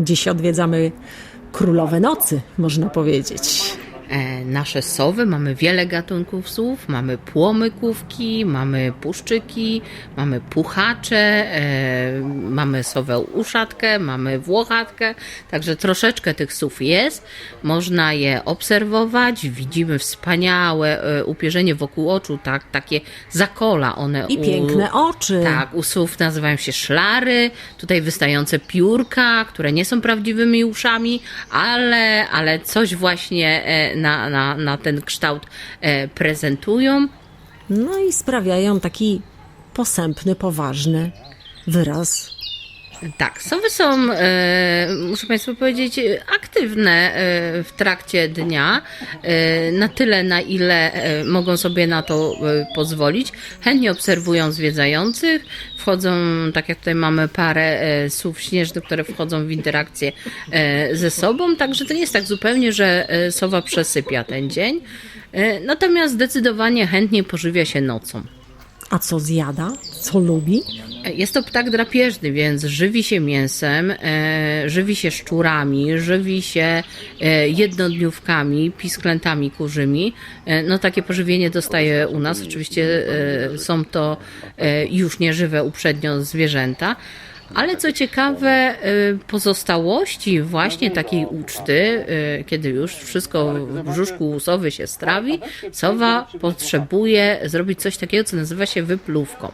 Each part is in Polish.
Dziś odwiedzamy królowe nocy, można powiedzieć. E, nasze sowy, mamy wiele gatunków sów, mamy płomykówki, mamy puszczyki, mamy puchacze, e, mamy sowę uszatkę, mamy włochatkę, także troszeczkę tych sów jest. Można je obserwować, widzimy wspaniałe e, upierzenie wokół oczu, tak, takie zakola one. I u- piękne oczy. tak, u słów nazywają się szlary, tutaj wystające piórka, które nie są prawdziwymi uszami, ale, ale coś właśnie na, na, na ten kształt e, prezentują. No i sprawiają taki posępny, poważny wyraz. Tak, sowy są, e, muszę Państwu powiedzieć, aktywne e, w trakcie dnia, e, na tyle, na ile e, mogą sobie na to e, pozwolić. Chętnie obserwują zwiedzających, wchodzą, tak jak tutaj mamy parę e, słów śnieżnych, które wchodzą w interakcję e, ze sobą, także to nie jest tak zupełnie, że e, sowa przesypia ten dzień. E, Natomiast zdecydowanie chętnie pożywia się nocą. A co zjada? Co lubi? Jest to ptak drapieżny, więc żywi się mięsem, e, żywi się szczurami, żywi się e, jednodniówkami, pisklętami kurzymi. E, no takie pożywienie dostaje u nas. Oczywiście e, są to e, już nieżywe uprzednio zwierzęta. Ale co ciekawe, e, pozostałości właśnie takiej uczty, e, kiedy już wszystko w brzuszku sowy się strawi, sowa potrzebuje zrobić coś takiego, co nazywa się wypluwką.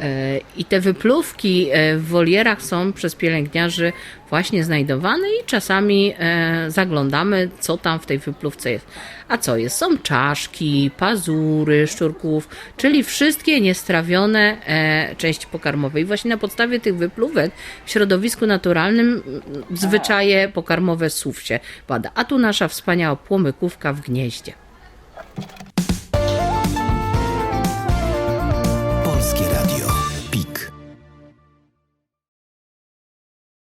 E, I te wypluwki e, w wolierach są przez pielęgniarzy właśnie znajdowane i czasami e, zaglądamy, co tam w tej wypluwce jest. A co jest? Są czaszki, pazury szczurków, czyli wszystkie niestrawione części pokarmowe. I właśnie na podstawie tych wypluwek w środowisku naturalnym zwyczaje pokarmowe słów się bada. A tu nasza wspaniała płomykówka w gnieździe.